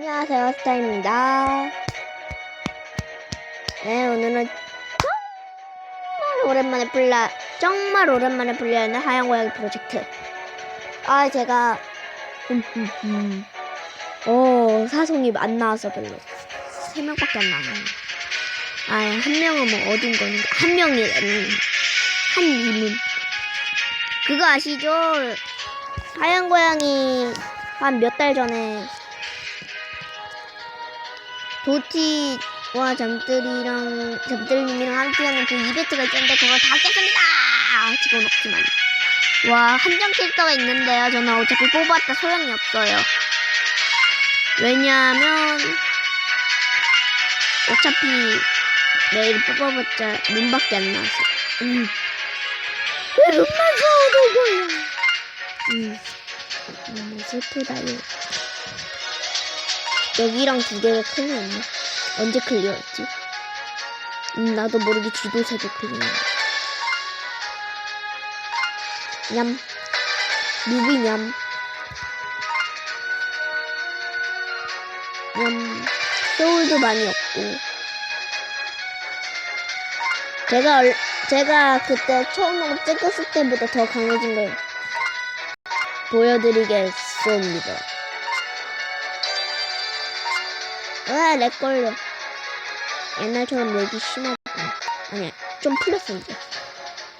안녕하세요, 스타입니다. 네, 오늘은 정말 오랜만에 불러, 정말 오랜만에 불려하는 하얀 고양이 프로젝트. 아, 제가, 음, 음, 음. 어, 사송이 안 나와서 별로. 세 명밖에 안 나와요. 아, 한 명은 뭐 얻은 거니까. 한 명이, 음, 한 이문. 그거 아시죠? 하얀 고양이 한 몇 달 전에 도티와 잠들이랑 잠들님이랑 함께하는 그 이벤트가 있었는데 그걸 다 깼습니다. 지금 없지만 와 한정 캐릭터가 있는데요. 저는 어차피 뽑았다 소용이 없어요. 왜냐하면 어차피 내일 뽑아봤자 눈밖에 안 나와서. 음. 왜 눈만 사오는 거야? 음. 너무 슬프다요. 여기랑 두 개가 클리어했네. 언제 클리어했지? 음, 나도 모르게 지도새도 클리어. 냠. 루비 냠. 냠. 소울도 많이 없고. 제가, 얼- 제가 그때 처음으로 찍었을 때보다 더 강해진 걸 보여드리겠습니다. 아, 렉 걸려. 옛날처럼 렉이 심하고. 아니야, 좀 풀렸어, 이제.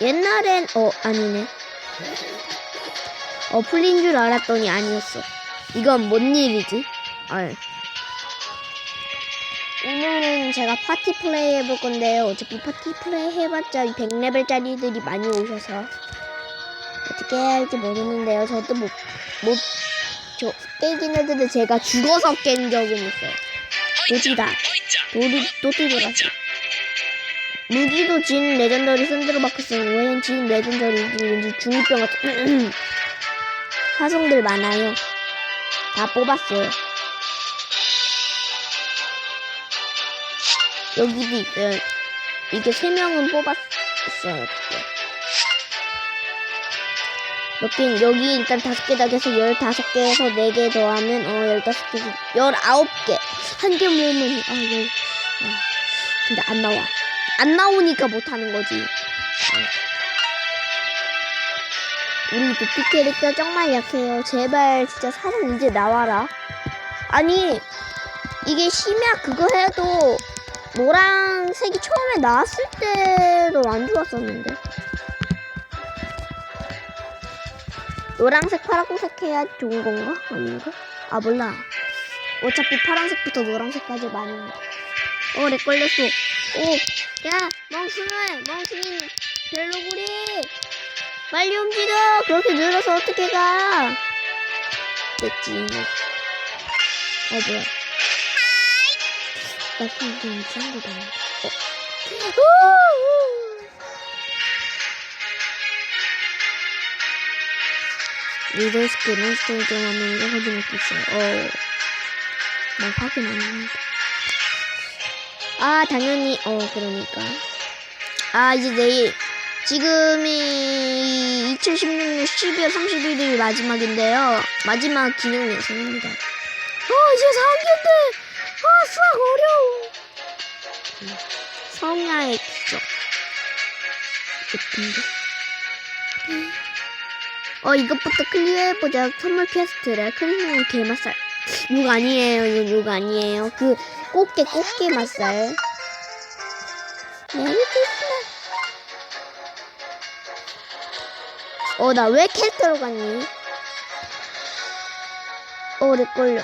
옛날엔, 어, 아니네. 어, 풀린 줄 알았더니 아니었어. 이건 뭔 일이지? 아 오늘은 제가 파티 플레이 해볼 건데요. 어차피 파티 플레이 해봤자 100레벨짜리들이 많이 오셔서. 어떻게 해야 할지 모르는데요. 저도 못, 못, 저, 깨긴 했는데 제가 죽어서 깬 적은 있어요. 도지다. 도리, 도티 돌았어. 무기도 진 레전더리 손들어 바꿨어요. 왜냐면 진 레전더리 왠지 중이병 같은. 화성들 많아요. 다 뽑았어요. 여기도 있어요. 이게 세 명은 뽑았어요. 개, 여기 일단 다섯 개 다 해서 열다섯 개에서 네 개 더하면, 어, 열다섯 개, 열아홉 개. 한 개 모으면, 아, 열, 아, 근데 안 나와. 안 나오니까 못하는 거지. 어. 우리 도피 캐릭터 정말 약해요. 제발 진짜 사람 이제 나와라. 아니, 이게 심야 그거 해도 노란색이 처음에 나왔을 때도 안 좋았었는데. 노란색, 파란색 해야 좋은 건가? 아닌가? 아, 몰라. 어차피 파란색부터 노란색까지 많이. 어, 렉 걸렸어. 오, 야, 멍충해, 멍충이 벨로구리. 빨리 움직여. 그렇게 늘어서 어떻게 가? 됐지. 어, 뭐야. 나 지금 좀 이상한 거다. 어. 우! 리더스크 몬스터 좀 하는 거 확인할 수 있어요. 어. 나 확인 안 했는데. 아, 당연히, 어, 그러니까. 아, 이제 내일. 지금이 2016년 12월 31일 마지막인데요. 마지막 기념 영상입니다. 어, 이제 4학년 때! 아, 수학 어려워! 음, 성야의 기적. 예쁜데? 어, 이것부터 클리어해보자. 선물 퀘스트래. 크리스마스 게맛살. 욕 아니에요. 이건 욕 아니에요. 그, 꽃게, 꽃게 맛살. 메리 크리스마스. 어, 나 왜 캐스터로 갔니? 어, 내 걸려.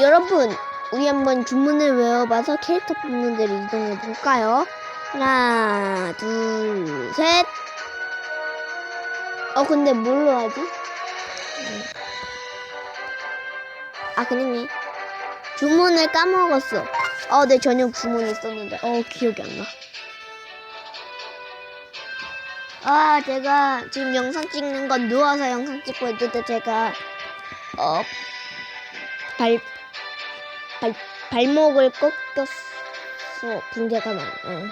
여러분, 우리 한번 주문을 외워봐서 캐릭터 뽑는 데로 이동해 볼까요? 하나, 둘, 셋. 어, 근데 뭘로 하지? 음. 아, 그냥 주문을 까먹었어. 어, 내 저녁 주문이 있었는데. 어, 기억이 안 나. 아, 제가 지금 영상 찍는 건 누워서 영상 찍고 있는데 제가, 어, 발, 발, 발목을 꺾였어. 붕대가 많아. 응.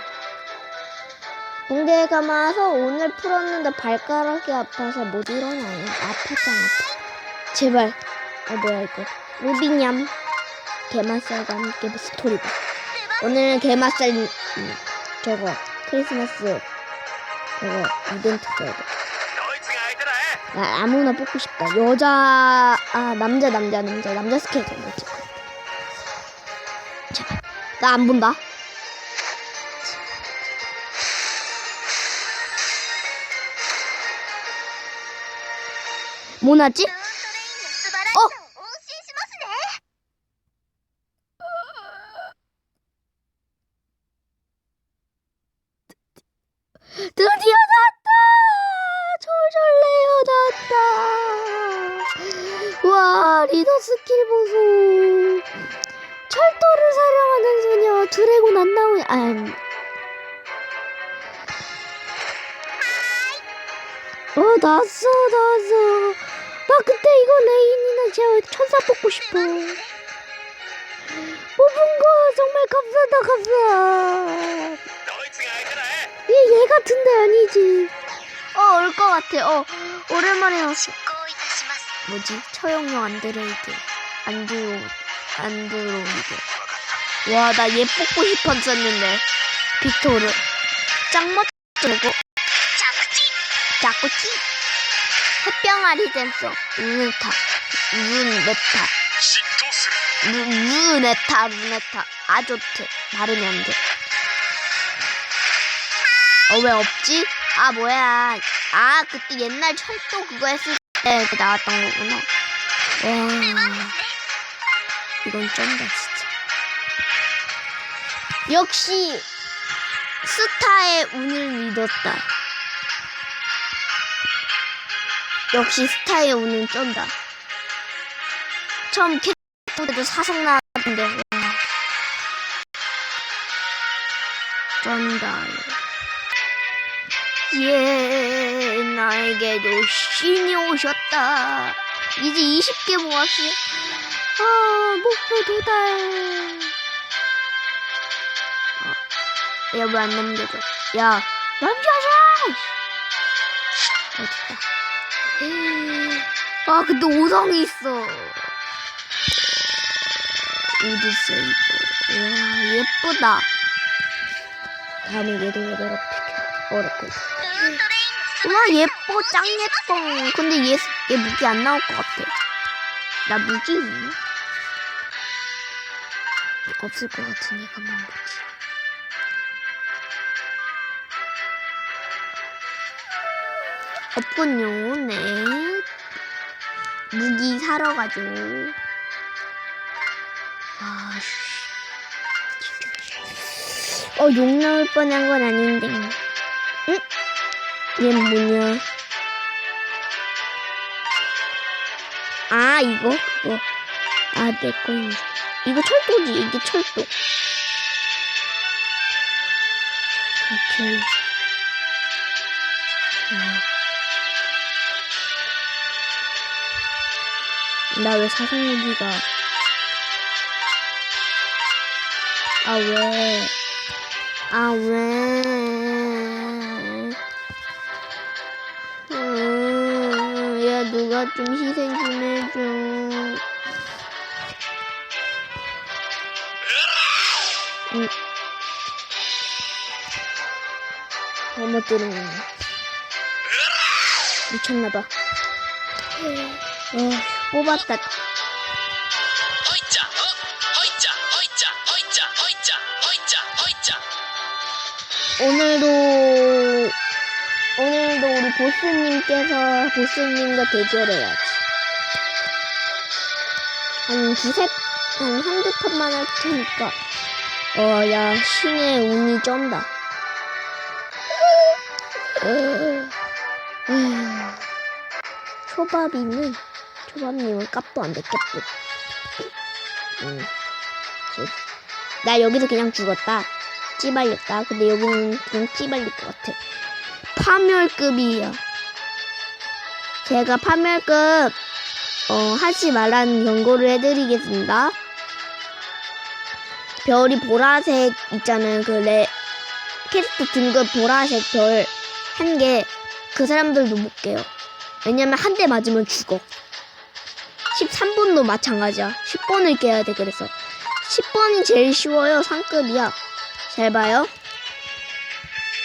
붕대에 감아서 오늘 풀었는데 발가락이 아파서 못 일어나요. 아팠잖아. 제발. 아 뭐야 이거. 루비냠 개맛살과 함께 그 스토리 봐 오늘은 개맛살 음, 저거 크리스마스 저거 이벤트 저거 아, 나 아무나 뽑고 싶다. 여자 아 남자 남자 남자 남자 스케이터 뭐지 나안 본다. 뭐 났지? 나왔어 나왔어 나 그때 이거 레인이나 제가 천사 뽑고 싶어. 뽑은 거 정말 감사하다 감사 얘, 얘 같은데 아니지? 어올거 같아. 어 오랜만에 나왔어. 뭐지? 처형용 안 들어오게 안 들어 안 들어오게 와 나 얘 뽑고 싶었었는데. 빅토르. 짱 멋지고. 자꾸찌. 자꾸찌. 햇병아리 댄서 루네타. 루네타. 루, 루네타 루네타. 아조트. 말음이 안돼. 어 왜 없지? 아 뭐야. 아 그때 옛날 철도 그거 했을 때 나왔던 거구나. 와 이건 쩐다 진짜. 역시 스타의 운을 믿었다. 역시 스타의 운은 쩐다. 처음 캐릭터 때도 사성 나왔는데, 와. 쩐다. 예, 나에게도 신이 오셨다. 이제 20개 모았어. 아, 목표 도달. 어, 야, 왜 안 넘겨줘? 야, 넘겨줘! 어딨다. 아 근데 오성이 있어. 우드 세이브. 와 예쁘다. 다음에 얘도 얘도록 어렵고 와 예뻐. 짱 예뻐. 근데 얘, 얘 무기 안 나올 것 같아. 나 무기 있나? 없을 것 같은 얘가 뭔 거지. 없군요. 네. 무기 사러 가죠. 아 씨. 어, 욕 나올 뻔한 건 아닌데. 응? 얘 뭐냐? 아 이거? 그거 아 내 거인지 이거 철도지 이게 철도. 오케이 나 왜 사성무기가 아 왜? 아 왜? 음, 야 누가 좀 희생 좀 해줘. 음. 잘못 들은 거네. 미쳤나봐. 어, 뽑았다. 오늘도 오늘도 우리 보스님께서 보스님과 대결해야지. 한 두세 한 한두 판만 할 테니까 어 야 신의 운이 쩐다. 초밥이는 초밥님은 값도 안. 음. 저- 나 여기서 그냥 죽었다. 찌발렸다. 근데 여기는 그냥 찌발릴 것 같아. 파멸급이야. 제가 파멸급 어, 하지 말라는 경고를 해드리겠습니다. 별이 보라색 있잖아요. 그 레, 캐릭터 등급 보라색 별 한 개 그 사람들도 못 깨요. 왜냐면 한 대 맞으면 죽어. 13분도 마찬가지야. 10번을 깨야 돼. 그래서 10번이 제일 쉬워요. 상급이야. 잘 봐요.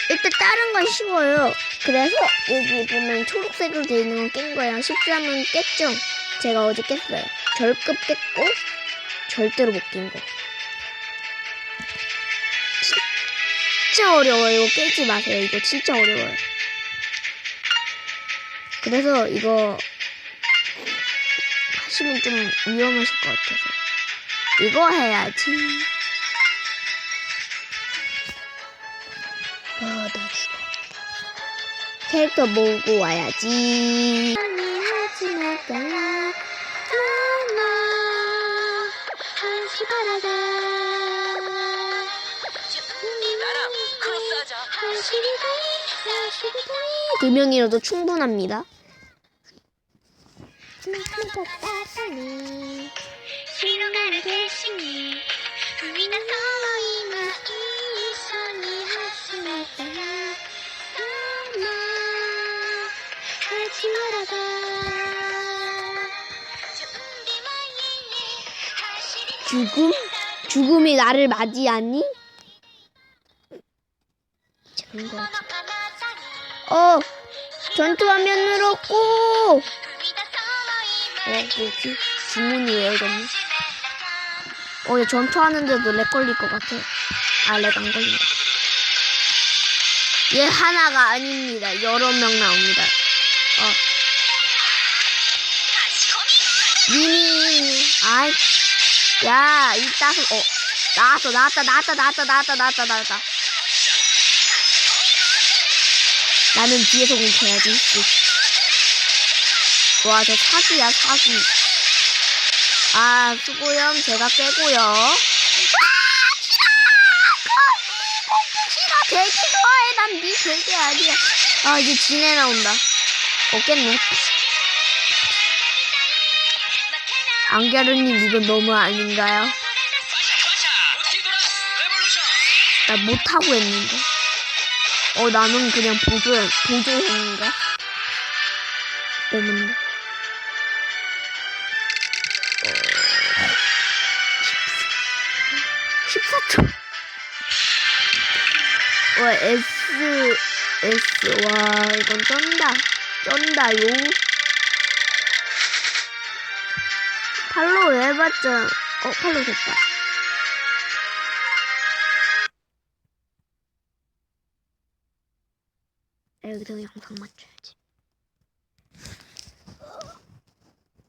일단 다른 건 쉬워요. 그래서 여기 보면 초록색으로 되어 있는 건 깬 거예요. 13은 깼죠? 제가 어제 깼어요. 절급 깼고 절대로 못 깬 거. 진짜 어려워요. 이거 깨지 마세요. 이거 진짜 어려워요. 그래서 이거 하시면 좀 위험하실 것 같아서 이거 해야지. 아, 나 죽어. 캐릭터 모으고 와야지. 두 명이라도 충분합니다. 꽂았다니 신호가를 대신해 우리는 너의 마이 손이 하슴에 떠나 너무 하지 말아라 죽음? 죽음이 나를 맞이하니? 어! 전투화면으로 꼭! 어, 뭐지? 주문이에요, 이거는. 어, 얘 전투하는데도 렉 걸릴 것 같아. 아, 렉 안 걸린다. 얘 하나가 아닙니다. 여러 명 나옵니다. 어. 미니, 아이. 야, 이 따서, 어. 나왔어, 나왔다, 나왔다, 나왔다, 나왔다, 나왔다, 나왔다. 나는 뒤에서 공격해야지. 와, 저 사기야, 사기. 아, 수고염 제가 빼고요. 아, 싫어! 되게 좋아해. 난니 되게 아니야. 아, 이제 진해 나온다. 없겠네. 안갸르님, 이거 너무 아닌가요? 나 못하고 했는데. 어, 나는 그냥 보조, 보조했는가? 때문에. S, S, 와, 이건 쩐다. 쩐다요. 팔로우 해봤자, 어, 팔로우 됐다. 여기서 영상 맞춰야지.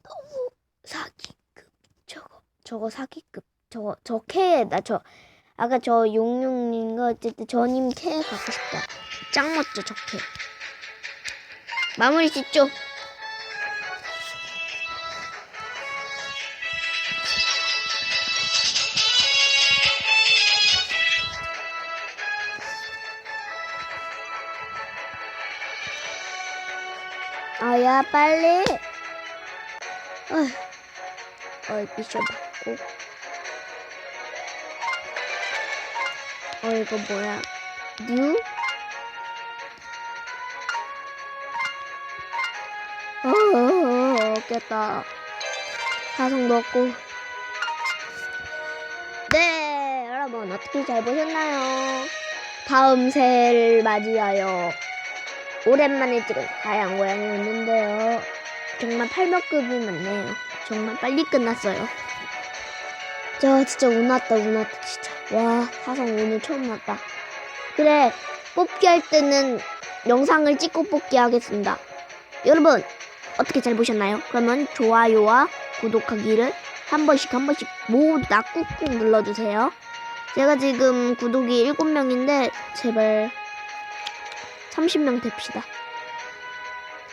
너무 사기급. 저거, 저거 사기급. 저거, 저 캐, 나 저, 아까 저 용용인가 어쨌든 저님 캐 갖고 싶다. 짱 멋져, 저 캐. 마무리 짓죠. 아야 빨리 어휴 어 미션 받고 어 이거 뭐야 뉴? 어 깼다 사성 넣고 네 여러분 어떻게 잘 보셨나요? 다음 새해를 맞이하여 오랜만에 찍은 다양 고양이였는데요. 정말 800급이 많네요. 정말 빨리 끝났어요. 저 진짜 운 왔다 운 왔다 진짜. 와 화성 오늘 처음 왔다. 그래 뽑기 할 때는 영상을 찍고 뽑기 하겠습니다. 여러분 어떻게 잘 보셨나요? 그러면 좋아요와 구독하기를 한 번씩 한 번씩 모두 다 꾹꾹 눌러주세요. 제가 지금 구독이 7명인데 제발 30명 됩시다.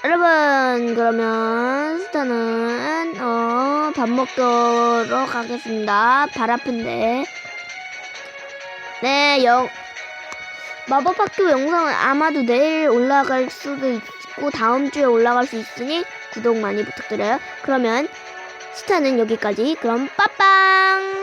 여러분, 그러면 스타는, 어, 밥 먹도록 하겠습니다. 발 아픈데. 네, 영, 마법 학교 영상은 아마도 내일 올라갈 수도 있고, 다음 주에 올라갈 수 있으니, 구독 많이 부탁드려요. 그러면, 스타는 여기까지. 그럼, 빠빠!